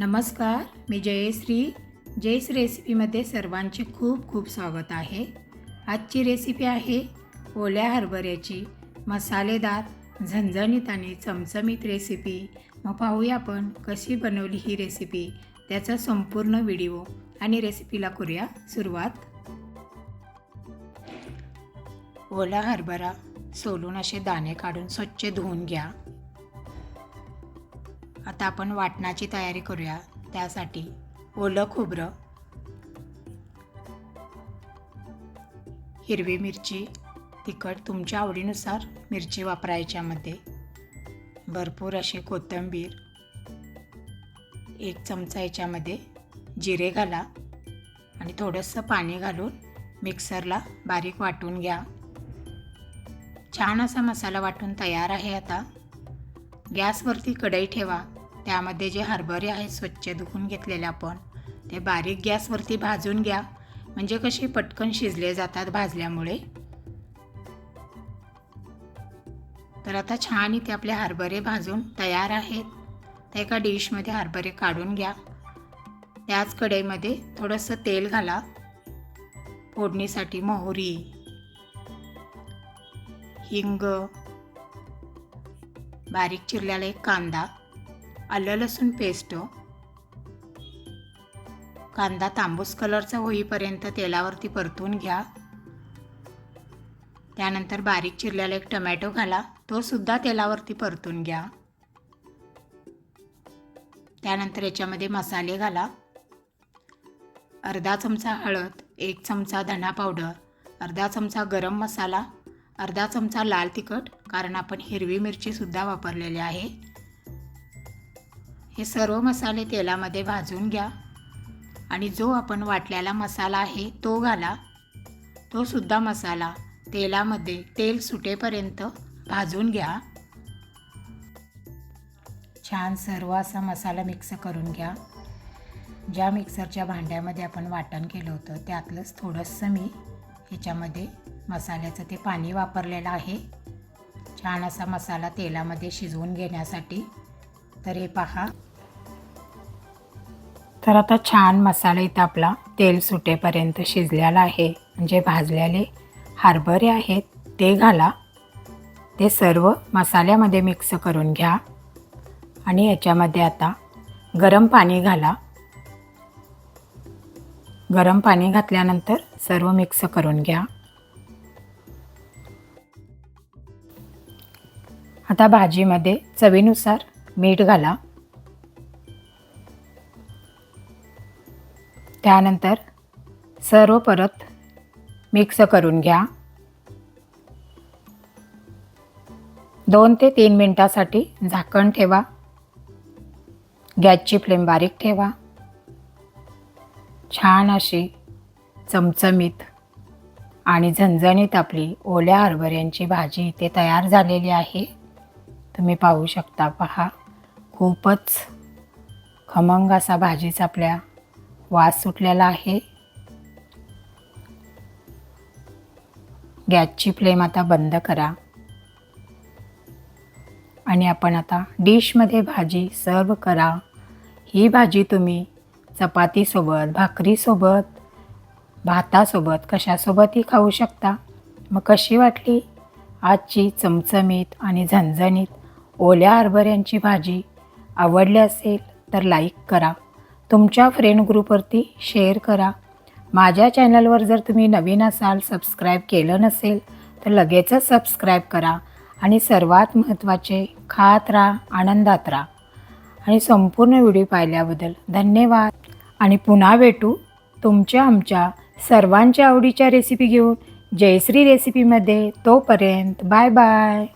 नमस्कार मी जयश्री. जयस रेसिपीमध्ये सर्वांचे खूप खूप स्वागत आहे. आजची रेसिपी आहे ओल्या हरभऱ्याची मसालेदार झणझणीत आणि चमचमीत रेसिपी. मग पाहूया आपण कशी बनवली ही रेसिपी. त्याचा संपूर्ण व्हिडिओ आणि रेसिपीला करूया सुरुवात. ओला हरभरा सोलून असे दाणे काढून स्वच्छ धुवून घ्या. आता आपण वाटणाची तयारी करूया. त्यासाठी ओलं खोबरं हिरवी मिरची तिखट तुमच्या आवडीनुसार मिरची वापरायच्यामध्ये भरपूर अशी कोथिंबीर एक चमचा याच्यामध्ये जिरे घाला आणि थोडंसं पाणी घालून मिक्सरला बारीक वाटून घ्या. छान असा मसाला वाटून तयार आहे आता. गॅसवरती कढई ठेवा. त्यामध्ये जे हरभरे आहेत स्वच्छ धुवून घेतलेले आपण ते बारीक गॅसवरती भाजून घ्या. म्हणजे कसे पटकन शिजले जातात भाजल्यामुळे. तर आता छान इथे आपले हरभरे भाजून तयार आहेत. तर एका डिशमध्ये हरभरे काढून घ्या. त्याच कढईमध्ये थोडंसं तेल घाला. फोडणीसाठी मोहरी हिंग बारीक चिरलेला एक कांदा आलं लसूण पेस्ट कांदा तांबूस कलरचा होईपर्यंत तेलावरती परतून घ्या. त्यानंतर बारीक चिरलेला एक टमॅटो घाला तो सुद्धा तेलावरती परतून घ्या. त्यानंतर याच्यामध्ये मसाले घाला. अर्धा चमचा हळद एक चमचा धना पावडर अर्धा चमचा गरम मसाला अर्धा चमचा लाल तिखट कारण आपण हिरवी मिरचीसुद्धा वापरलेली आहे. हे सर्व मसाले तेलामध्ये भाजून घ्या. आणि जो आपण वाटलेला मसाला आहे तो घाला. तो सुद्धा मसाला तेलामध्ये तेल सुटेपर्यंत भाजून घ्या. छान सर्व असा मसाला मिक्स करून घ्या. ज्या मिक्सरच्या भांड्यामध्ये आपण वाटण केलं होतं त्यातलंच थोडंसं मी ह्याच्यामध्ये मसाल्याचं ते पाणी वापरलेलं आहे. छान असा मसाला तेलामध्ये शिजवून घेण्यासाठी. तर हे पहा. तर आता छान मसाला इथं आपला तेल सुटेपर्यंत शिजलेला आहे. म्हणजे भाजलेले हरभरे आहेत ते घाला. ते सर्व मसाल्यामध्ये मिक्स करून घ्या. आणि याच्यामध्ये आता गरम पाणी घाला. गरम पाणी घातल्यानंतर सर्व मिक्स करून घ्या. आता भाजीमध्ये चवीनुसार मीठ घाला. त्यानंतर सर्व परत मिक्स करून घ्या. दोन ते तीन मिनटासाठी झाकण ठेवा. गॅसची फ्लेम बारीक ठेवा. छान अशी चमचमीत आणि झणझणीत आपली ओल्या हरभऱ्यांची भाजी इथे तयार झालेली आहे. तुम्ही पाहू शकता पहा. खूपच खमंग असा भाजीचा आपल्या वास सुटलेला आहे. गॅसची फ्लेम आता बंद करा. आणि आपण आता डिशमध्ये भाजी सर्व करा. ही भाजी तुम्ही चपातीसोबत भाकरीसोबत भातासोबत कशासोबतही खाऊ शकता. मग कशी वाटली? आजची चमचमीत आणि झणझणीत ओल्या हरभऱ्यांची भाजी आवडली असेल तर लाईक करा. तुमच्या फ्रेंड ग्रुपवरती शेअर करा. माझ्या चॅनलवर जर तुम्ही नवीन असाल सबस्क्राईब केलं नसेल तर लगेचच सबस्क्राईब करा आणि सर्वात महत्त्वाचे खात राहा आनंदात राहा. आणि संपूर्ण व्हिडिओ पाहिल्याबद्दल धन्यवाद. आणि पुन्हा भेटू तुमच्या आमच्या सर्वांच्या आवडीच्या रेसिपी घेऊन. जयश्री रेसिपीमध्ये तोपर्यंत बाय बाय